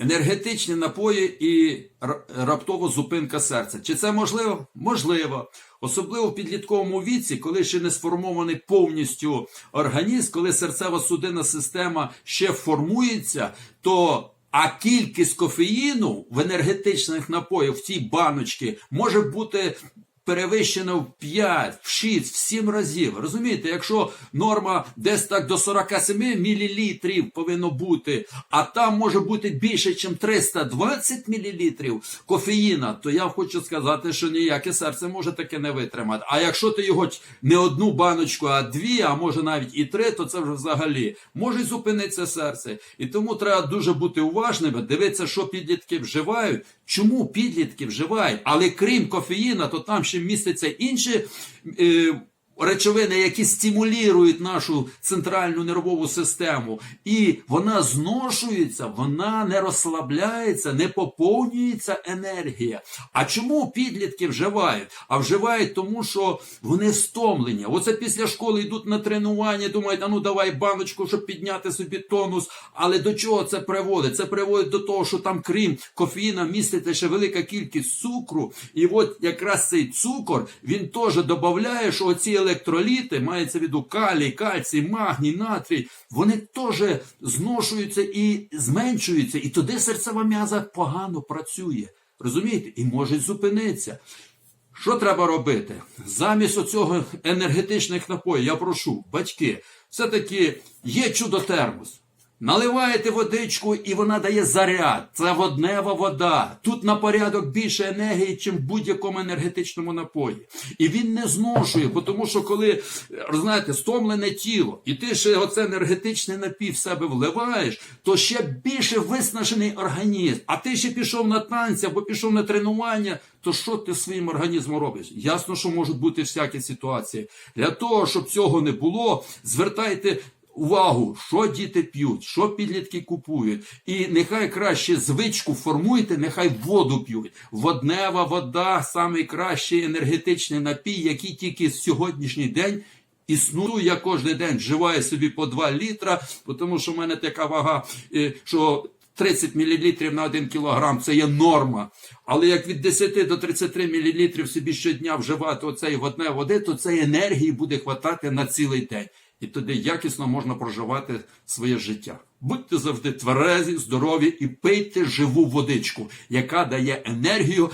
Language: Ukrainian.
енергетичні напої і ра- раптова зупинка серця. Чи це можливо? Можливо. Особливо в підлітковому віці, коли ще не сформований повністю організм, коли серцева судинна система ще формується, то а кількість кофеїну в енергетичних напоях в цій баночці може бути перевищена в 5, в 6, в 7 разів. Розумієте, якщо норма десь так до 47 мл повинно бути, а там може бути більше, ніж 320 мл кофеїна, то я хочу сказати, що ніяке серце може таке не витримати. А якщо ти його не одну баночку, а дві, а може навіть і три, то це вже взагалі може зупинитися серце. І тому треба дуже бути уважними, дивитися, що підлітки вживають, чому підлітки вживають, але крім кофеїна, то там ще містяться інші. Е, Речовини, які стимулюють нашу центральну нервову систему, і вона зношується, вона не розслабляється, не поповнюється енергія. А чому підлітки вживають? А вживають тому, що вони стомлені. Оце після школи йдуть на тренування, думають, а ну давай баночку, щоб підняти собі тонус. Але до чого це приводить? Це приводить до того, що там, крім кофеїна, міститься ще велика кількість цукру. І от якраз цей цукор він теж додає, що оці електроліти, мається в виду калій, кальцій, магній, натрій, вони теж зношуються і зменшуються. І туди серцева м'яза погано працює. Розумієте? І може зупинитися. Що треба робити? Замість оцього енергетичних напоїв, я прошу, батьки, все-таки є чудо-термос. Наливаєте водичку, і вона дає заряд. Це воднева вода. Тут на порядок більше енергії, ніж в будь-якому енергетичному напої. І він не зношує, тому що коли, знаєте, стомлене тіло, і ти ще оце енергетичний напій в себе вливаєш, то ще більше виснажений організм. А ти ще пішов на танці або пішов на тренування, то що ти своїм організмом робиш? Ясно, що можуть бути всякі ситуації. Для того, щоб цього не було, звертайте. Увагу, що діти п'ють, що підлітки купують, і нехай краще звичку формуйте, нехай воду п'ють. Воднева вода найкращий енергетичний напій, який тільки сьогоднішній день існує. Я кожен день вживаю собі по 2 літра, тому що в мене така вага, е, що 30 мл на 1 кг це є норма. Але як від 10 до 33 мл собі щодня вживати оцеї водне води, то цієї енергії буде хватати на цілий день. І тоді якісно можна проживати своє життя. Будьте завжди тверезі, здорові і пийте живу водичку, яка дає енергію,